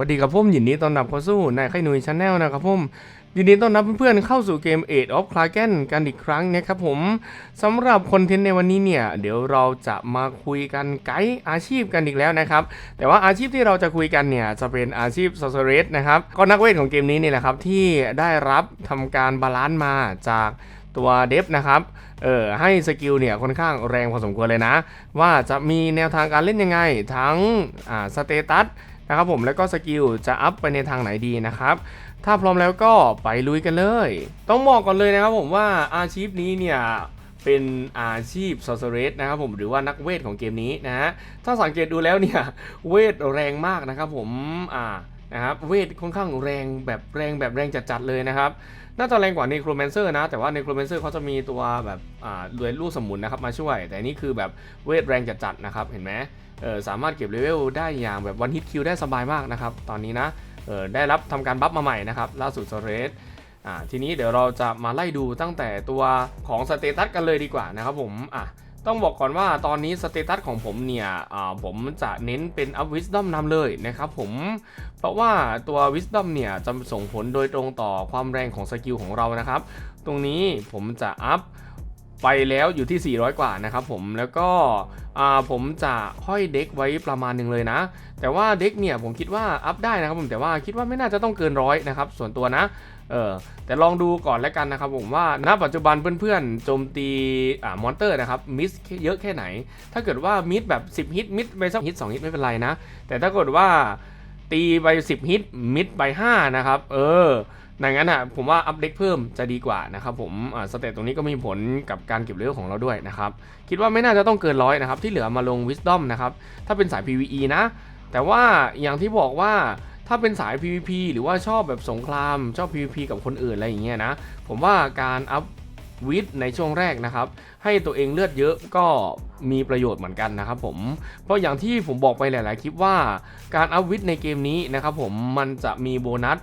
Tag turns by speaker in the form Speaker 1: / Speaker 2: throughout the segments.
Speaker 1: วัสดีครับผมยินดีต้อนรับเข้าสู่นายไข่หนุยชาแนลนะครับผมยินดีต้อนรับเพื่อนๆเข้าสู่เกม Age of Kraken กันอีกครั้งนะครับผมสำหรับคอนเทนต์ในวันนี้เนี่ย เดี๋ยวเราจะมาคุยกันไกด์อาชีพกันอีกแล้วนะครับ แต่ว่าอาชีพที่เราจะคุยกันเนี่ย จะเป็นอาชีพ s o r c e r e s s นะครับก็นักเวทของเกมนี้นี่แหละครับ ที่ได้รับทำการบาลานซ์มาจากตัวเดฟนะครับเออให้สกิลเนี่ยค่อนข้างแรงพอสมควรเลยนะ ว่าจะมีแนวทางการเล่นยังไง ทั้งอ่าสเตตัส นะครับผมแล้วก็สกิลจะอัพไปในทางไหนดีนะครับ ถ้าพร้อมแล้วก็ไปลุยกันเลย ต้องบอกก่อนเลยนะครับผมว่าอาชีพนี้เนี่ยเป็นอาชีพ s o r c e r e s s นะครับผมหรือว่านักเวทของเกมนี้นะฮะถ้าสังเกตดูแล้วเนี่ยเวทแรงมากนะครับผมอ่านะครับเวทค่อนข้างแรงแบบแรงแบบแรงจัดๆเลยนะครับน่าจะแรงกว่า Necromancer นะ แต่ว่า Necromancer เขาจะมีตัวแบบอ่าด้วยลูกสมุนนะครับมาช่วย แต่นี่คือแบบเวทแรงจัดๆนะครับเห็นไหม เออสามารถเก็บเลเวลได้อย่างแบบวันฮิตคิวได้สบายมากนะครับ ตอนนี้นะเออได้รับทำการบัฟมาใหม่นะครับล่าสุดสเรสอ่าทีนี้เดี๋ยวเราจะมาไล่ดูตั้งแต่ตัวของสเตตัสกันเลยดีกว่านะครับผมอะต้องบอกก่อนว่าตอนนี้สเตตัสของผมเนี่ยผมจะเน้นเป็นอัพวิส d อมนำเลยนะครับผม เพราะว่าตัววิส d อมเนี่ยจะส่งผลโดยตรงต่อความแรงของสกิลของเรานะครับ ตรงนี้ผมจะอัพ ไปแล้วอยู่ที่ 400 กว่านะครับผมแล้วก็ผมจะห้อยเด็กไว้ประมาณหนึ่งเลยนะ แต่ว่าเด็กเนี่ยผมคิดว่าอัพได้นะครับผมแต่ว่าคิดว่าไม่น่าจะต้องเกินร้อยนะครับส่วนตัวนะเออแต่ลองดูก่อนแล้วกันนะครับผมว่าณปัจจุบันเพื่อนๆโจมตีอ่ามอนเตอร์นะครับมิสเยอะแค่ไหน ถ้าเกิดว่ามิดแบบ 10 ฮิตมิดไปสักฮิต2ฮิตไม่เป็นไรนะ แต่ถ้าเกิดว่าตีไป 10 ฮิตมิดไป5นะครับ เออ ดังนั้นอะผมว่าอัพเด็กเพิ่มจะดีกว่านะครับผมสเตตตรงนี้ก็มีผลกับการเก็บเลเวลของเราด้วยนะครับคิดว่าไม่น่าจะต้องเกินร้อยนะครับที่เหลือมาลง Wisdom นะครับถ้าเป็นสาย PVE นะ แต่ว่าอย่างที่บอกว่าถ้าเป็นสาย PVP หรือว่าชอบแบบสงครามชอบ PVP กับคนอื่นอะไรอย่างเงี้ยนะผมว่าการอัพวิดในช่วงแรกนะครับ ให้ตัวเองเลือดเยอะก็มีประโยชน์เหมือนกันนะครับผม เพราะอย่างที่ผมบอกไปหลาย ๆ คลิปว่า การอัพวิดในเกมนี้นะครับผมมันจะมีโบนัส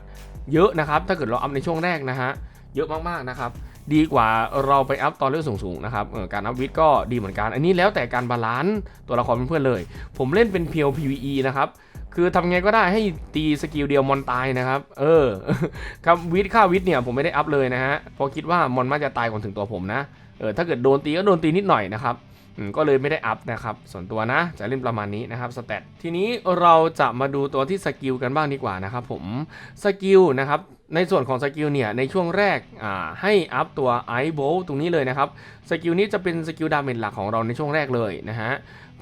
Speaker 1: เยอะนะครับ ถ้าเกิดเราอัพในช่วงแรกนะฮะ เยอะมากๆนะครับ ดีกว่าเราไปอัพตอนเลือดสูงๆนะครับการอัพวิทก็ดีเหมือนกัน อันนี้แล้วแต่การบาลานซ์ตัวละครเพื่อนๆเลย ผมเล่นเป็นเพียว PVE นะครับ คือทำไงก็ได้ให้ตีสกิลเดียวมอนตายนะครับ เออ ครับวิทค่าวิทเนี่ยผมไม่ได้อัพเลยนะฮะ เพราะคิดว่ามอนมันจะตายก่อนถึงตัวผมนะ เออ ถ้าเกิดโดนตีก็โดนตีนิดหน่อยนะครับ ก็เลยไม่ได้อัพนะครับ ส่วนตัวนะจะเล่นประมาณนี้นะครับสเตตทีนี้เราจะมาดูตัวที่สกิลกันบ้างดีกว่านะครับผมสกิลนะครับในส่วนของสกิลเนี่ยในช่วงแรกให้อัพตัวไอโบตรงนี้เลยนะครับสกิลนี้จะเป็นสกิลดาเมจหลักของเราในช่วงแรกเลยนะฮะ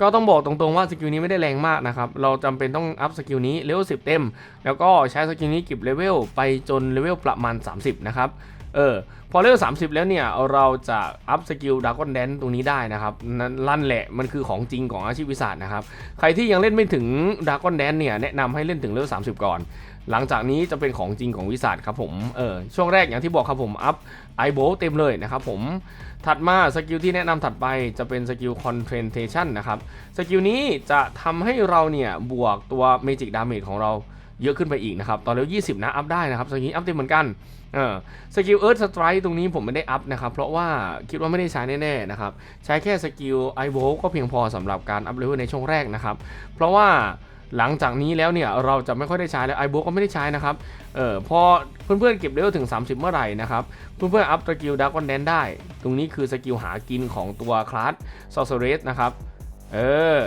Speaker 1: ก็ต้องบอกตรงๆว่าสกิลนี้ไม่ได้แรงมากนะครับเราจำเป็นต้องอัพสกิลนี้เลเวล10 เต็ม แล้วก็ใช้สกิลนี้เก็บเลเวลไปจนเลเวลประมาณ 30 นะครับ เออพอเลเวล30 แล้วเนี่ยเราจะอัพสกิลดากอนแดนตรงนี้ได้นะครับนั่นลั่นแหละมันคือของจริงของอาชีพวิสาสนะครับใครที่ยังเล่นไม่ถึงดากอนแดนเนี่ยแนะนำให้เล่นถึงเลเวล30 ก่อน หลังจากนี้จะเป็นของจริงของวิสาสครับผมเออช่วงแรกอย่างที่บอกครับผมอัพไอโบเต็มเลยนะครับผมถัดมาสกิลที่แนะนำถัดไปจะเป็นสกิล concentration นะครับสกิลนี้จะทำให้เราเนี่ยบวกตัว magic damage ของเราเยอะขึ้นไปอีกนะครับตอนเลเวล20 นะอัพได้นะครับสกิลนี้อัพเต็มเหมือนกัน เออสกิล Earth Strike ตรงนี้ผมไม่ได้อัพนะครับ เพราะว่าคิดว่าไม่ได้ใช้แน่ๆนะครับ ใช้แค่สกิล i v o ก็เพียงพอสำหรับการอัพเลเวลในช่วงแรกนะครับ เพราะว่าหลังจากนี้แล้วเนี่ยเราจะไม่ค่อยได้ใช้แล้ว i v o ก็ไม่ได้ใช้นะครับ เออพอเพื่อนๆเก็บเลเวลถึง 30 เมื่อไหร่นะครับ เพื่อนๆอัพสกิลด a ร์กอนแดนได้ ตรงนี้คือสกิลหากินของตัวคลาส s o r c e r e s s นะครับ เออ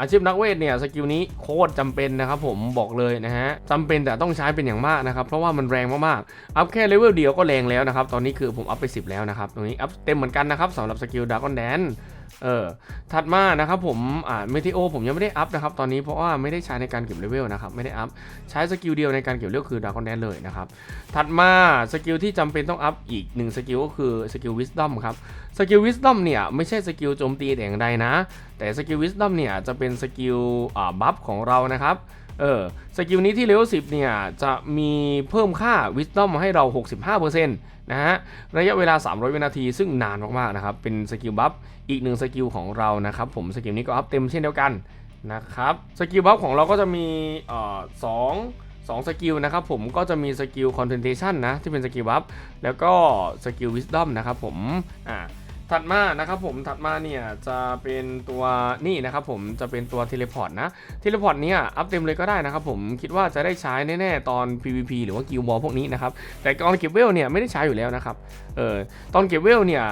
Speaker 1: อาชีพนักเวทเนี่ยสกิลนี้โคตรจำเป็นนะครับผมบอกเลยนะฮะจำเป็นแต่ต้องใช้เป็นอย่างมากนะครับเพราะว่ามันแรงมากๆอัพแค่เลเวลเดียวก็แรงแล้วนะครับตอนนี้คือผมอัพไป 10 แล้วนะครับตรงนี้อัพเต็มเหมือนกันนะครับสำหรับสกิลดาร์กอนแดน เออถัดมานะครับผมอ่าเมทิโอผมยังไม่ได้อัพนะครับตอนนี้เพราะว่าไม่ได้ใช้ในการเก็บเลเวลนะครับไม่ได้อัพใช้สกิลเดียวในการเก็บเลเวลคือดาร์กอนแดนเลยนะครับถัดมาสกิลที่จำเป็นต้องอัพอีกหนึ่งสกิลก็คือสกิลวิสตอมครับสกิลวิสตอมเนี่ยไม่ใช่สกิลโจมตีแต่อย่างใดนะ แต่สกิลวิสตอมเนี่ยจะเป็นสกิลอ่าบัฟของเรานะครับ เออสกิลนี้ที่เลเวล10 เนี่ย จะมีเพิ่มค่า Wisdom ให้เรา 65%นะฮะ ระยะเวลา 300 วินาที ซึ่งนานมาก ๆ นะครับ เป็นสกิลบัฟอีกหนึ่งสกิลของเรานะครับ ผมสกิลนี้ก็อัพเต็มเช่นเดียวกันนะครับ สกิลบัฟของเราก็จะมีเอ่อสองสองสกิลนะครับผมก็จะมีสกิล concentration นะ ที่เป็นสกิลบัฟแล้วก็สกิล wisdom นะครับผมอ่า ถัดมานะครับผมถัดมาเนี่ยจะเป็นตัวนี่นะครับผมจะเป็นตัวเทเลพอร์ตนะเทเลพอร์ตเนี่ยอัพเต็มเลยก็ได้นะครับผมคิดว่าจะได้ใช้แน่ๆตอน PVP หรือว่ากิลบอลพวกนี้นะครับแต่ตอนเก็บเวลเนี่ยไม่ได้ใช้อยู่แล้วนะครับเออตอนเก็บเวลเนี่ย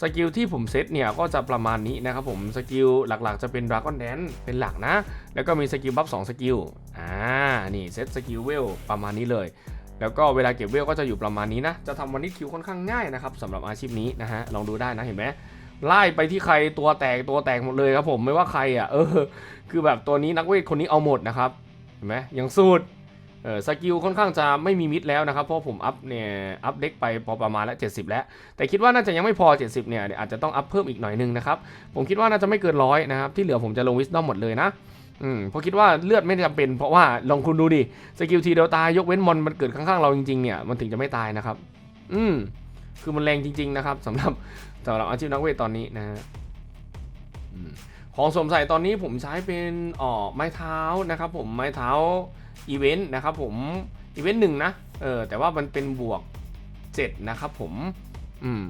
Speaker 1: สกิลที่ผมเซตเนี่ยก็จะประมาณนี้นะครับผมสกิลหลักๆจะเป็น Dragon Dance เป็นหลักนะ แล้วก็มีสกิลบัฟ2สกิลอ่านี่เซตสกิลเวลประมาณนี้เลย แล้วก็เวลาเก็บเวลก็จะอยู่ประมาณนี้นะ จะทำวันนี้คิวค่อนข้างง่ายนะครับสำหรับอาชีพนี้นะฮะ ลองดูได้นะเห็นไหมไล่ไปที่ใครตัวแตกตัวแตกหมดเลยครับผมไม่ว่าใครอะเออ คือแบบตัวนี้นักเวทคนนี้เอาหมดนะครับเห็นไหมยังสูดเออสกิลค่อนข้างจะไม่มีมิดแล้วนะครับ เพราะผมอัพเนี่ยอัพเด็กไปพอประมาณละ70 แล้ว แต่คิดว่าน่าจะยังไม่พอ 70 เนี่ยเดี๋ยอาจจะต้องอัพเพิ่มอีกหน่อยนึงนะครับ ผมคิดว่าน่าจะไม่เกินร้อยนะครับที่เหลือผมจะลงวิส d อมหมดเลยนะ อืมเพราะคิดว่าเลือดไม่จำเป็น เพราะว่าลองคุณดูดิสกิลทีเดียวตายยกเว้นมอนมันเกิดข้างๆเราจริงๆเนี่ยมันถึงจะไม่ตายนะครับ อืมคือมันแรงจริง ๆ นะครับสำหรับสำหรับอาชีพนักเวทตอนนี้นะฮะของสวมใส่ตอนนี้ผมใช้เป็นอ๋อไม้เท้านะครับผมไม้เท้าอีเวนต์นะครับผมอีเวนต์หนึ่งนะเออแต่ว่ามันเป็นบวก 7 นะครับผมอืม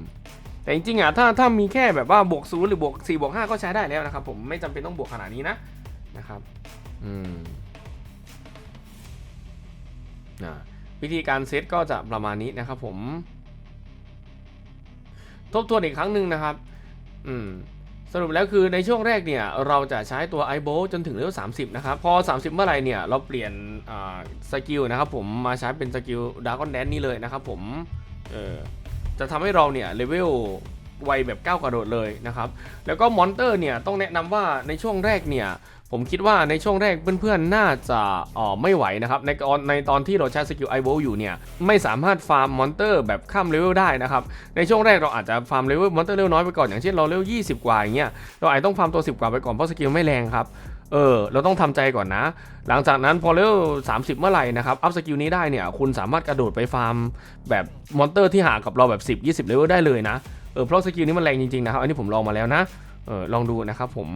Speaker 1: แต่จริงๆอะถ้าถ้ามีแค่แบบว่าบวกศูนย์หรือบวก4บวก5ก็ใช้ได้แล้วนะครับผมไม่จำเป็นต้องบวกขนาดนี้นะ นะครับ อืมนะวิธีการเซตก็จะประมาณนี้นะครับ ผม ทบทวนอีกครั้งหนึ่งนะครับ อืมสรุปแล้วคือในช่วงแรกเนี่ยเราจะใช้ตัวไอโบจนถึงเลเวล30 นะครับ พอ 30 เมื่อไหร่เนี่ยเราเปลี่ยนสกิลนะครับผมมาใช้เป็นสกิลดาร์กอนแดนนี่เลยนะครับผมเออจะทำให้เราเนี่ยเลเวลไวแบบก้าวกระโดดเลยนะครับ แล้วก็มอนเตอร์เนี่ยต้องแนะนำว่าในช่วงแรกเนี่ย ผมคิดว่าในช่วงแรกเพื่อนๆ น่าจะอ๋อไม่ไหวนะครับ ในตอนในตอนที่เราใช้สกิลไอโวอยู่เนี่ย ไม่สามารถฟาร์มมอนเตอร์แบบข้ามเลเวลได้นะครับ ในช่วงแรกเราอาจจะฟาร์มเลเวลมอนเตอร์เลเวลน้อยไปก่อน อย่างเช่นเราเลเวล20 กว่าอย่างเงี้ยเราอาจจะต้องฟาร์มตัว 10 กว่าไปก่อนเพราะสกิลไม่แรงครับเออเราต้องทำใจก่อนนะ หลังจากนั้นพอเลเวล30 เมื่อไหร่นะครับ อัพสกิลนี้ได้เนี่ย คุณสามารถกระโดดไปฟาร์มแบบมอนเตอร์ที่หากับเราแบบ 10 20 เลเวลได้เลยนะ เออ เพราะสกิลนี้มันแรงจริงๆนะครับ อันนี้ผมลองมาแล้วนะ เออ ลองดูนะครับผม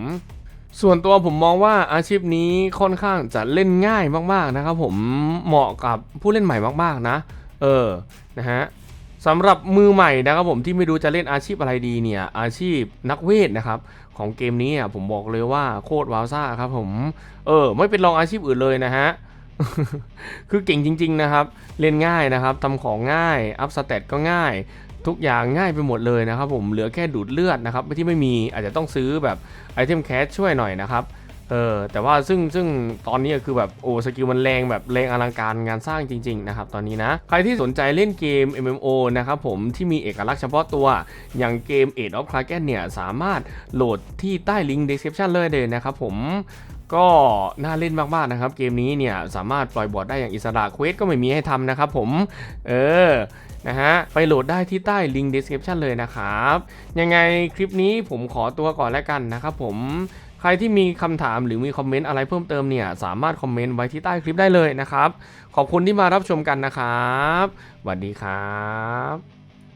Speaker 1: ส่วนตัวผมมองว่าอาชีพนี้ค่อนข้างจะเล่นง่ายมากๆนะครับผมเหมาะกับผู้เล่นใหม่มากๆนะ เออนะฮะสำหรับมือใหม่นะครับผมที่ไม่รู้จะเล่นอาชีพอะไรดีเนี่ยอาชีพนักเวทนะครับของเกมนี้อะผมบอกเลยว่าโคตรว้าวซ่าครับผมเออไม่เป็นรองอาชีพอื่นเลยนะฮะคือเก่งจริง ๆ นะครับ เล่นง่ายนะครับทำของง่าย อัพสเตตก็ง่าย ทุกอย่างง่ายไปหมดเลยนะครับผมเหลือแค่ดูดเลือดนะครับที่ไม่มีอาจจะต้องซื้อแบบไอเทมแคชช่วยหน่อยนะครับเออแต่ว่าซึ่งซึ่งตอนนี้คือแบบโอ้สกิลมันแรงแบบแรงอลังการงานสร้างจริงๆนะครับตอนนี้นะ ใครที่สนใจเล่นเกม MMO นะครับผมที่มีเอกลักษณ์เฉพาะตัว อย่างเกม Age of Kraken เนี่ย สามารถโหลดที่ใต้ลิงก์ description เลยเลยนะครับผมก็น่าเล่นมากๆนะครับ เกมนี้เนี่ย สามารถปล่อยบอร์ดได้อย่างอิสระเควสก็ไม่มีให้ทำนะครับผม เออ นะฮะ ไปโหลดได้ที่ใต้ลิงก์ description เลยนะครับ ยังไงคลิปนี้ผมขอตัวก่อนแล้วกันนะครับผมใครที่มีคำถามหรือมีคอมเมนต์อะไรเพิ่มเติมเนี่ยสามารถคอมเมนต์ไว้ที่ใต้คลิปได้เลยนะครับ ขอบคุณที่มารับชมกันนะครับสวัสดีครับ